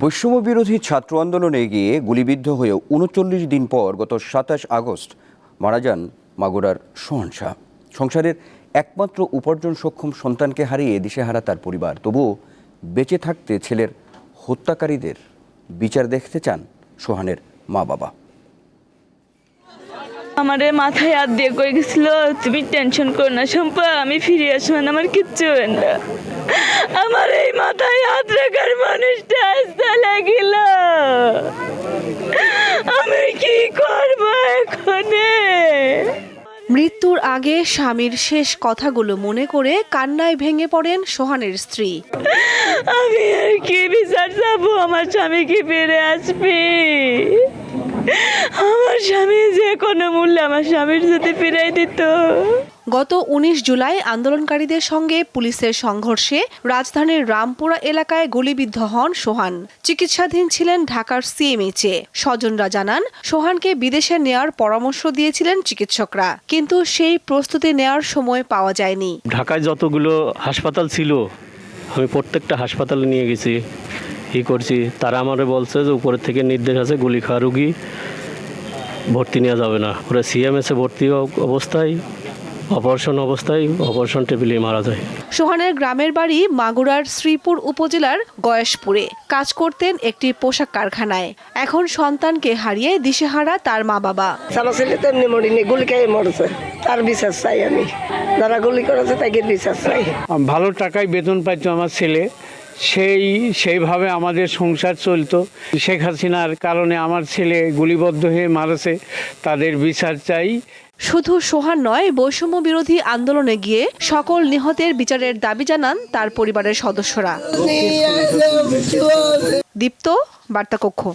বৈষম্য বিরোধী ছাত্র আন্দোলনে গিয়ে গুলিবিদ্ধ হয়ে উনচল্লিশ দিন পর গত সাতাশ আগস্ট মারা যান মাগুরার সোহান শাহ। সংসারের একমাত্র উপার্জন সক্ষম সন্তানকে হারিয়ে দিশেহারা তার পরিবার। তবুও বেঁচে থাকতে ছেলের হত্যাকারীদের বিচার দেখতে চান সোহানের মা বাবা আমারে মাথায় হাত দিয়ে কয়ে গেছিল, তুমি টেনশন করো না সম্পা আমি ফিরে আসব না, আমার কিচ্ছু হবে না। আমার এই মাথায় হাত রাখার মানুষটা মৃত্যুর আগে স্বামীর শেষ কথাগুলো মনে করে কান্নায় ভেঙে পড়েন সোহানের স্ত্রী। আমি আর কি বিচার যাব আমার স্বামী কি ফিরে আসবে? আমার স্বামী যে কোনো মূল্যে আমার স্বামীর যদি ফিরাই দিত। গত ১৯ জুলাই আন্দোলনকারীদের সঙ্গে পুলিশের সংঘর্ষে রাজধানীর রামপুরা এলাকায় গুলিবিদ্ধ হন সোহান। চিকিৎসাধীন ছিলেন ঢাকার সিএমএইচে স্বজনরা জানান, সোহানকে বিদেশে নেয়ার পরামর্শ দিয়েছিলেন চিকিৎসকরা, কিন্তু সেই প্রস্তুতি নেয়ার সময় পাওয়া যায়নি। ঢাকায় যতগুলো হাসপাতাল ছিল, আমি প্রত্যেকটা হাসপাতালে নিয়ে গেছি, ই করছি। তারা আমারে বলছে যে উপরের থেকে নির্দেশ আছে গুলি খাওয়া রুগী ভর্তি নেওয়া যাবে না। পুরো সিএমএসে ভর্তি অব- অবস্থায় অপারেশন অবস্থায় অপারেশন টেবিলে মারা যায়। সোহানের গ্রামের বাড়ি মাগুরার শ্রীপুর উপজেলার গয়েশপুরে। কাজ করতেন একটি পোশাক কারখানায়। এখন সন্তানকে হারিয়ে দিশেহারা তার মা বাবা। আমার ছেলে তো এমনি মরিনি গুলি খেয়ে মরেছে। তার বিশ্বাস চাই আমি। যারা গুলি করেছে তাকে বিশ্বাস চাই। ভালো টাকায় বেতন পাইতো আমার ছেলে। সেই, সেইভাবে আমাদের সংসার চলতো। শেখ হাসিনার কারণে আমার ছেলে গুলিবদ্ধ হয়ে মারছে, তাদের বিচার চাই। শুধু সোহান নয়, বৈষম্য বিরোধী আন্দোলনে গিয়ে সকল নিহতের বিচারের দাবি জানান তার পরিবারের সদস্যরা। দীপ্ত, বার্তাকক্ষ।